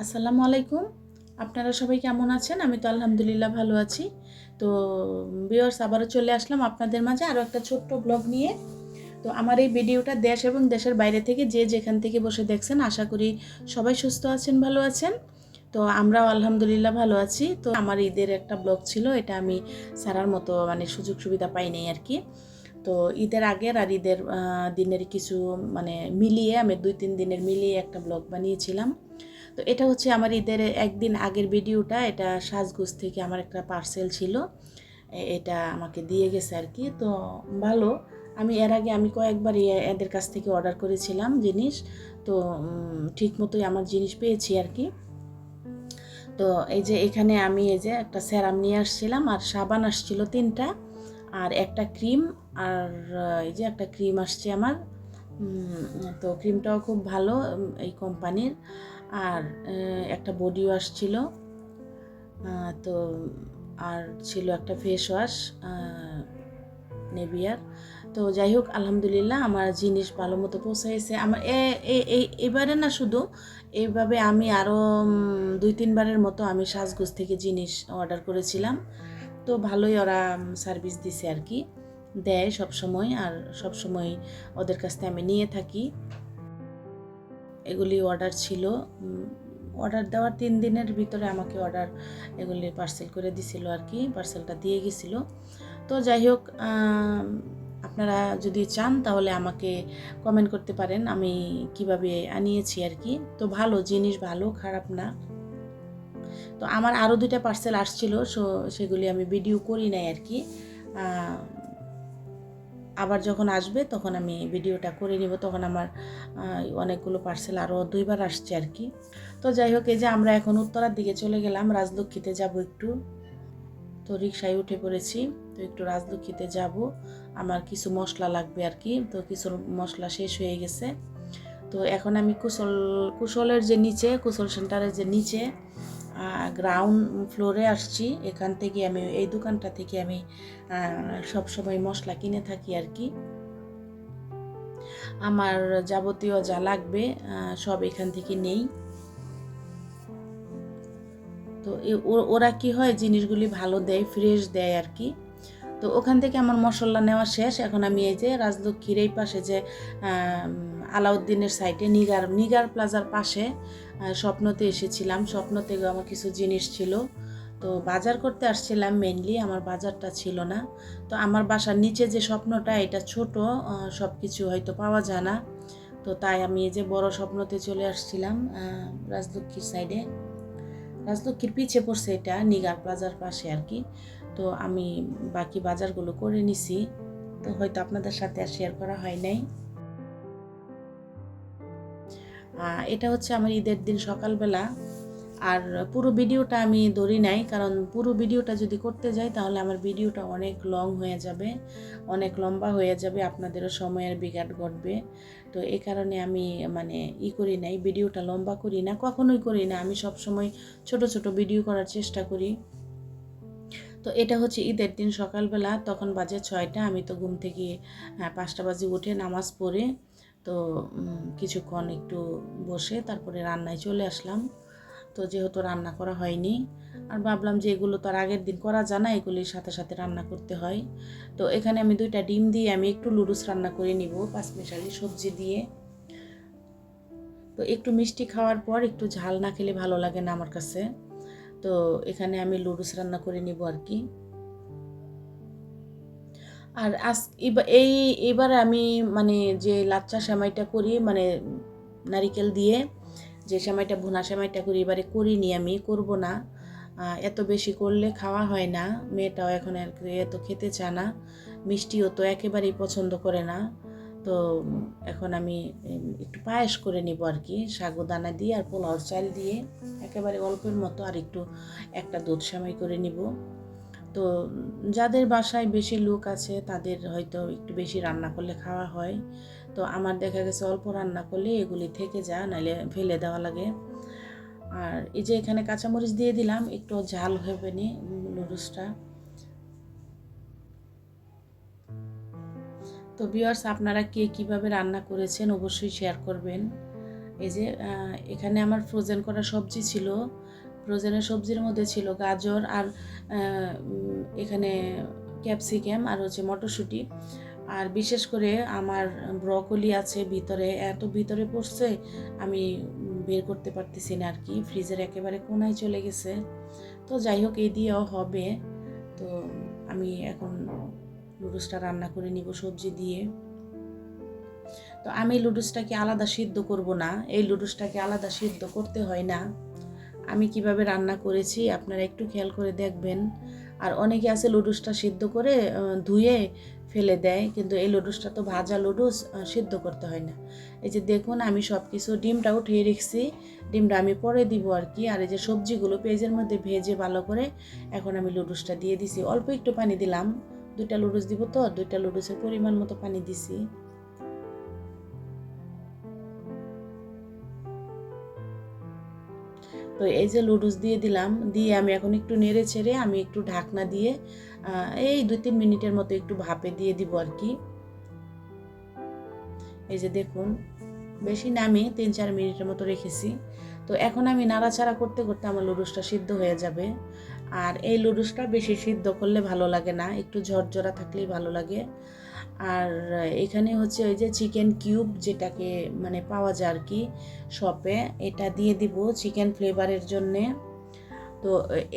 আসসালামু আলাইকুম। আপনারা সবাই কেমন আছেন? আমি তো আলহামদুলিল্লাহ ভালো আছি। তো বিয়ার্স আবারও চলে আসলাম আপনাদের মাঝে আরও একটা ছোট্ট ব্লগ নিয়ে। তো, আমার এই ভিডিওটা দেশ এবং দেশের বাইরে থেকে যে যেখান থেকে বসে দেখছেন, আশা করি সবাই সুস্থ আছেন, ভালো আছেন। তো, আমরাও আলহামদুলিল্লাহ ভালো আছি। তো, আমার ঈদের একটা ব্লগ ছিল, এটা আমি সারার মতো মানে সুযোগ সুবিধা পাইনি আর কি। তো, ঈদের আগের আর ঈদের দিনের কিছু মানে মিলিয়ে আমি দুই তিন দিনের মিলিয়ে একটা ব্লগ বানিয়েছিলাম। তো এটা হচ্ছে আমার ঈদের একদিন আগের ভিডিওটা, এটা সাজগোজ থেকে আমার একটা পার্সেল ছিল। এটা আমাকে দিয়ে গেছে আর কি। তো ভালো, আমি এর আগে আমি কয়েকবার এদের কাছ থেকে অর্ডার করেছিলাম জিনিস। তো ঠিক মতোই আমার জিনিস পেয়েছি আর কি। তো এই যে এখানে আমি এই যে একটা স্যারাম নিয়ে আসছিলাম, আর সাবান আসছিল তিনটা, আর একটা ক্রিম, আর এই যে একটা ক্রিম আসছে আমার। তো ক্রিমটাও খুব ভালো এই কোম্পানির। আর একটা বডি ওয়াশ ছিল তো আর ছিল একটা ফেস ওয়াশ নেভিয়ার তো যাই হোক আলহামদুলিল্লাহ আমার জিনিস ভালো মতো পৌঁছাইছে। আমার এবারে না শুধু এইভাবে আমি আরও দুই, তিনবারের মতো আমি সাজগোজ থেকে জিনিস অর্ডার করেছিলাম। তো ভালোই ওরা সার্ভিস দিছে আর কি। দেয় সব সময় আর সব সময় ওদের কাছ থেকে আমি নিয়ে থাকি। এগুলি অর্ডার ছিল। অর্ডার দেওয়ার তিন দিনের ভিতরে আমাকে অর্ডার এগুলি পার্সেল করে দিছিল আর কি পার্সেলটা দিয়ে গেছিল। তো যাই হোক আপনারা যদি চান তাহলে আমাকে কমেন্ট করতে পারেন, আমি কীভাবে আনিয়েছি আর কি। তো ভালো, জিনিস ভালো, খারাপ না। তো আমার আরও দুইটা পার্সেল আসছিল, সো সেগুলি আমি ভিডিও করি নাই আর কি। আবার যখন আসবে তখন আমি ভিডিওটা করে নিব। তখন আমার অনেকগুলো পার্সেল আরও দুইবার আসছে আর কি। তো যাই হোক, এই যে আমরা এখন উত্তরার দিকে চলে গেলাম। রাজলক্ষ্মীতে যাব একটু। তো রিক্সায় উঠে পড়েছি। তো একটু রাজলক্ষ্মীতে যাব। আমার কিছু মশলা লাগবে আর কি। তো কিছু মশলা শেষ হয়ে গেছে। তো এখন আমি কুশল, কুশলের যে নিচে, কুশল সেন্টারের যে নিচে গ্রাউন্ড ফ্লোরে আসছি। এখান থেকে আমি, এই দোকানটা থেকে আমি সব সময় মশলা কিনে থাকি আর কি। আমার যাবতীয় যা লাগবে সব এখান থেকে নেই। তো ওরা কি হয়, জিনিসগুলি ভালো দেয় ফ্রেশ দেয় আর কি। তো ওখান থেকে আমার মশলা নেওয়া শেষ। এখন আমি এই যে রাজলক্ষ্মীর এই পাশে যে আলাউদ্দিনের সাইডে নিগার নিগার প্লাজার পাশে স্বপ্নতে এসেছিলাম। স্বপ্নতে আমার কিছু জিনিস ছিল। তো বাজার করতে আসছিলাম মেনলি আমার বাজারটা ছিল না। তো আমার বাসার নিচে যে স্বপ্নটা, এটা ছোট সব কিছু হয়তো পাওয়া যায় না। তো তাই আমি এই যে বড় স্বপ্নতে চলে আসছিলাম রাজলক্ষ্মীর সাইডে রাজলক্ষ্মীর পিছে পড়ছে এটা নিগার প্লাজার পাশে আর কি। তো আমি বাকি বাজারগুলো করে নিছি। তো হয়তো আপনাদের সাথে আর শেয়ার করা হয় নাই। এটা হচ্ছে আমার ঈদের দিন সকালবেলা। আর পুরো ভিডিওটা আমি ধরি নাই, কারণ পুরো ভিডিওটা যদি করতে যাই, তাহলে আমার ভিডিওটা অনেক লং হয়ে যাবে, অনেক লম্বা হয়ে যাবে, আপনাদেরও সময়ের বিঘাট ঘটবে। তো এই কারণে আমি মানে ই করি নাই, ভিডিওটা লম্বা করি না, কখনোই করি না। আমি সব সময় ছোট ছোট ভিডিও করার চেষ্টা করি। তো এটা হচ্ছে ঈদের দিন সকালবেলা, তখন বাজে ছয়টা, আমি তো ঘুম থেকে পাঁচটা বাজে উঠে নামাজ পড়ে তো কিছুক্ষণ একটু বসে তারপরে রান্নায় চলে আসলাম। তো যেহেতু রান্না করা হয়নি, আর ভাবলাম যে এগুলো তো আর আগের দিন করা যায় না, এগুলির সাথে সাথে রান্না করতে হয়। তো এখানে আমি দুইটা ডিম দিয়ে আমি একটু লুডুস রান্না করে নিব, পাঁচমিশালি সবজি দিয়ে। তো একটু মিষ্টি খাওয়ার পর একটু ঝাল না খেলে ভালো লাগে না আমার কাছে। তো এখানে আমি লুডুস রান্না করে নিব আর কি। আর আজ এই, এবার আমি মানে যে লাচ্চা সেমাইটা করি মানে নারিকেল দিয়ে, যে সেমাইটা, ভুনা সেমাইটা করি, এবারে করিনি আমি, করব না। এত বেশি করলে খাওয়া হয় না, মেয়েটাও এখন আর এত খেতে চায় না, মিষ্টিও তো একেবারেই পছন্দ করে না। তো এখন আমি একটু পায়েস করে নিব আর কি সাগুদানা দিয়ে আর পোলাওর চাল দিয়ে, একেবারে অল্পের মতো আর একটু একটা দুধ সেমাই করে নিব। তো যাদের বাসায় বেশি লোক আছে, তাদের হয়তো একটু বেশি রান্না করলে খাওয়া হয়। তো আমার দেখা গেছে অল্প রান্না করলে এগুলি থেকে যায় নাহলে ফেলে দেওয়া লাগে। আর এই যে এখানে কাঁচামরিচ দিয়ে দিলাম, একটু ঝাল হবে নি, নুডলসটা। তো ভিউয়ার্স আপনারা কে কীভাবে রান্না করেছেন অবশ্যই শেয়ার করবেন। এই যে এখানে আমার ফ্রোজেন করা সবজি ছিল। ফ্রোজেনের সবজির মধ্যে ছিল গাজর আর এখানে ক্যাপসিকাম আর হচ্ছে মটরশুঁটি। আর বিশেষ করে আমার ব্রকলি আছে ভিতরে, এত ভিতরে পড়ছে, আমি বের করতে পারতেছি না আর কি ফ্রিজের একেবারে কোনায় চলে গেছে। তো যাই হোক, এই দিয়েও হবে। তো আমি এখন লুডুসটা রান্না করে নিব সবজি দিয়ে। তো আমি লুডুসটাকে আলাদা সিদ্ধ করব না। এই লুডুসটাকে আলাদা সিদ্ধ করতে হয় না। আমি কীভাবে রান্না করেছি আপনারা একটু খেয়াল করে দেখবেন। আর অনেকে আছে লুডুসটা সিদ্ধ করে ধুয়ে ফেলে দেয়, কিন্তু এই লুডুসটা তো ভাজা লুডুস সিদ্ধ করতে হয় না। এই যে দেখুন, আমি সব কিছু ডিমটা উঠিয়ে রেখেছি। ডিমটা আমি পরে দিব আর কি। আর এই যে সবজিগুলো পেঁয়াজের মধ্যে ভেজে ভালো করে এখন আমি লুডুসটা দিয়ে দিছি। অল্প একটু পানি দিলাম। দুইটা লুডুস দিব তো, দুইটা লুডুসের পরিমাণ মতো পানি দিছি। তো এই যে লুডুস দিয়ে দিলাম, দিয়ে আমি এখন একটু নেড়ে ছেড়ে আমি একটু ঢাকনা দিয়ে এই দুই তিন মিনিটের মতো একটু ভাপে দিয়ে দিব আর কি। এই যে দেখুন, বেশি নামি তিন চার মিনিটের মতো রেখেছি। তো এখন আমি নাড়াচাড়া করতে করতে আমার লুডুসটা সিদ্ধ হয়ে যাবে। আর এই লুডুসটা বেশি সিদ্ধ করলে ভালো লাগে না, একটু ঝরঝরা থাকলেই ভালো লাগে। আর এখানে হচ্ছে ওই যে চিকেন কিউব যেটাকে মানে পাওয়া যায় আর কি শপে এটা দিয়ে দিব চিকেন ফ্লেভারের জন্যে। তো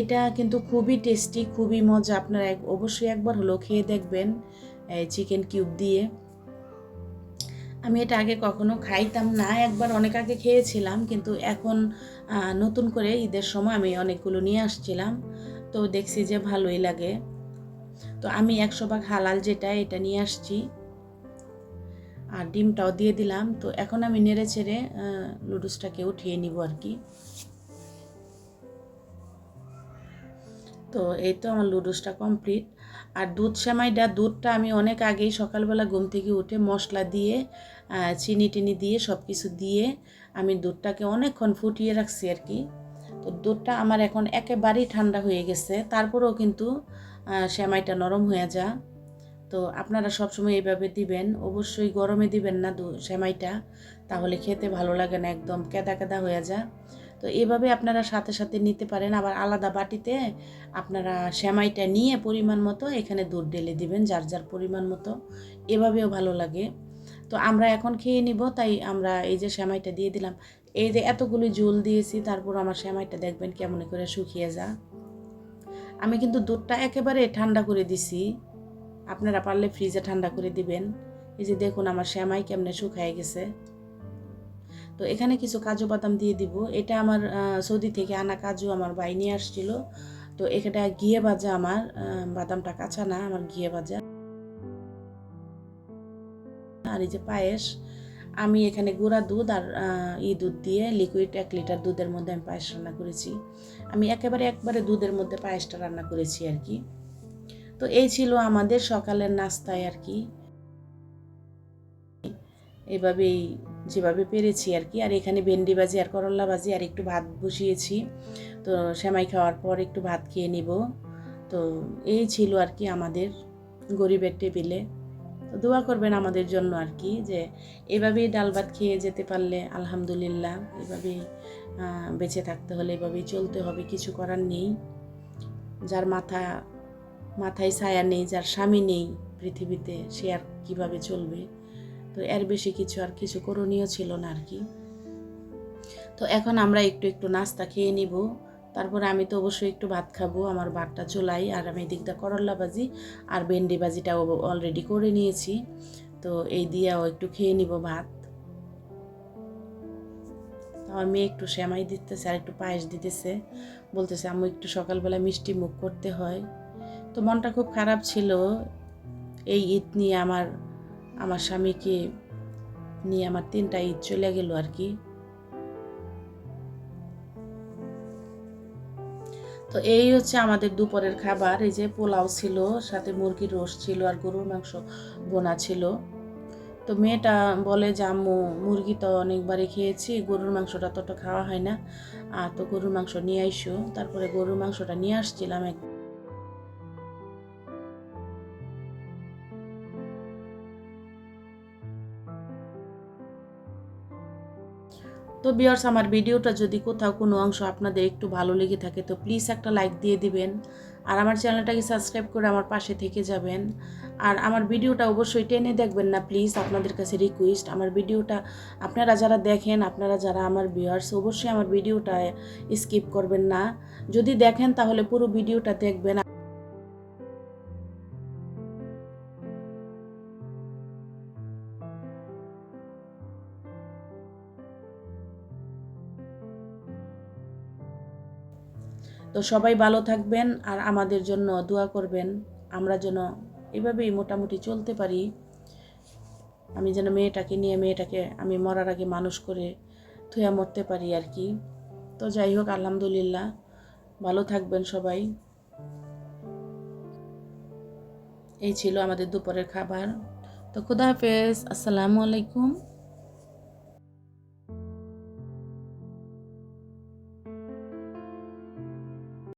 এটা কিন্তু খুবই টেস্টি খুবই মজা। আপনারা অবশ্যই একবার হলো খেয়ে দেখবেন চিকেন কিউব দিয়ে। আমি এটা আগে কখনো খাইতাম না, একবার অনেক আগে খেয়েছিলাম, কিন্তু এখন নতুন করে ঈদের সময় আমি অনেকগুলো নিয়ে আসছিলাম। তো দেখছি যে ভালোই লাগে। তো আমি একশো ভাগ হালাল যেটা এটা নিয়ে আসছি। আর ডিমটাও দিয়ে দিলাম। তো এখন আমি নেড়ে ছেড়ে লুডুসটাকে উঠিয়ে নিব আর কি। তো এই তো আমার লুডুসটা কমপ্লিট। আর দুধ সেমাইটা, দুধটা আমি অনেক আগেই সকালবেলা ঘুম থেকে উঠে মশলা দিয়ে চিনি টিনি দিয়ে সব কিছু দিয়ে আমি দুধটাকে অনেকক্ষণ ফুটিয়ে রাখছি আর কি। তো দুধটা আমার এখন একেবারেই ঠান্ডা হয়ে গেছে। তারপরেও কিন্তু আহ, সেমাইটা নরম হয়ে যা। তো আপনারা সবসময় এইভাবে দিবেন। অবশ্যই গরমে দিবেন না দু সেমাইটা। তাহলে খেতে ভালো লাগে না একদম কেদা কেদা হয়ে যা। তো এভাবে আপনারা সাথে সাথে নিতে পারেন। আবার আলাদা বাটিতে আপনারা শ্যামাইটা নিয়ে পরিমাণ মতো এখানে দুধ ঢেলে দিবেন যার যার পরিমাণ মতো। এভাবেও ভালো লাগে। তো আমরা এখন খেয়ে নিব। তাই আমরা এই যে শ্যামাইটা দিয়ে দিলাম। এই যে এতগুলি জল দিয়েছি তারপর আমার শ্যামাইটা দেখবেন কেমন করে শুকিয়ে যা। আমি কিন্তু দুধটা একেবারে ঠান্ডা করে দিছি। আপনারা পারলে ফ্রিজে ঠান্ডা করে দিবেন। এই যে দেখুন আমার শ্যামাই কেমনে শুকায় গেছে। তো এখানে কিছু কাজু বাদাম দিয়ে দিব। এটা আমার সৌদি থেকে আনা কাজু আমার ভাই নিয়ে আসছিল। তো এটা ঘিয়ে ভাজা আমার বাদামটা কাঁচা না, আমার ঘিয়ে ভাজা। আর এই যে পায়েস আমি এখানে গুঁড়া দুধ আর ই দুধ দিয়ে লিকুইড এক লিটার দুধের মধ্যে আমি পায়েস রান্না করেছি। আমি একেবারে একবারে দুধের মধ্যে পায়েসটা রান্না করেছি আর কি। তো এই ছিল আমাদের সকালের নাস্তায় আর কি। এভাবেই যেভাবে পেরেছি আর কি। আর এখানে ভেন্ডি ভাজি আর করল্লা ভাজি আর একটু ভাত বসিয়েছি। তো সেমাই খাওয়ার পর একটু ভাত খেয়ে নিব। তো এই ছিল আর কি আমাদের গরিবের টেবিলে। তো দোয়া করবেন আমাদের জন্য আর কি, যে এভাবেই ডাল ভাত খেয়ে যেতে পারলে আলহামদুলিল্লাহ, এভাবেই বেঁচে থাকতে হলে এভাবেই চলতে হবে, কিছু করার নেই। যার মাথা, মাথায় ছায়া নেই, যার স্বামী নেই পৃথিবীতে, সে আর কীভাবে চলবে? তো এর বেশি কিছু আর কিছু করণীয় ছিল না আর কি। তো এখন আমরা একটু একটু নাস্তা খেয়ে নিব। তারপরে আমি তো অবশ্যই একটু ভাত খাব, আমার ভাতটা চোলাই, আর আমি এদিকটা করল্লা ভাজি আর ভেন্ডি ভাজিটাও অলরেডি করে নিয়েছি। তো এই দিয়েও একটু খেয়ে নিব ভাত। আমার মেয়ে একটু শ্যামাই দিতেছে আর একটু পায়েস দিতেছে। বলতেছে আমি একটু সকালবেলা মিষ্টি মুখ করতে হয়। তো মনটা খুব খারাপ ছিল। এই ঈদ নিয়ে আমার আমার স্বামীকে নিয়ে আমার তিনটা ঈদ চলে গেল আর কি। তো এই হচ্ছে আমাদের দুপুরের খাবার। এই যে পোলাও ছিল, সাথে মুরগির রোস্ট ছিল আর গরুর মাংস বোনা ছিল। তো মেয়েটা বলে যে, আম্মু, মুরগি তো অনেকবারই খেয়েছি, গরুর মাংসটা তত খাওয়া হয় না। আর তো গরুর মাংস নিয়ে আইসো। তারপরে গরুর মাংসটা নিয়ে আসছিলাম এক তো বিয়ার্স আমার ভিডিওটা যদি কোথাও কোনো অংশ আপনাদের একটু ভালো লেগে থাকে, তো প্লিজ একটা লাইক দিয়ে দিবেন। আর আমার চ্যানেলটাকে সাবস্ক্রাইব করে আমার পাশে থেকে যাবেন। আর আমার ভিডিওটা অবশ্যই টেনে দেখবেন না প্লিজ আপনাদের কাছে রিকোয়েস্ট আমার ভিডিওটা আপনারা যারা দেখেন, আপনারা যারা আমার ভিউয়ার্স অবশ্যই আমার ভিডিওটা স্কিপ করবেন না। যদি দেখেন, তাহলে পুরো ভিডিওটা দেখবেন। তো সবাই ভালো থাকবেন আর আমাদের জন্য দোয়া করবেন। আমরা যেন এভাবেই মোটামুটি চলতে পারি। আমি যেন মেয়েটাকে নিয়ে মেয়েটাকে আমি মরার আগে মানুষ করে থুয়া মরতে পারি আর কি। তো যাই হোক, আলহামদুলিল্লাহ। ভালো থাকবেন সবাই। এই ছিল আমাদের দুপুরের খাবার। তো খুদা হাফেজ, আসসালামু আলাইকুম।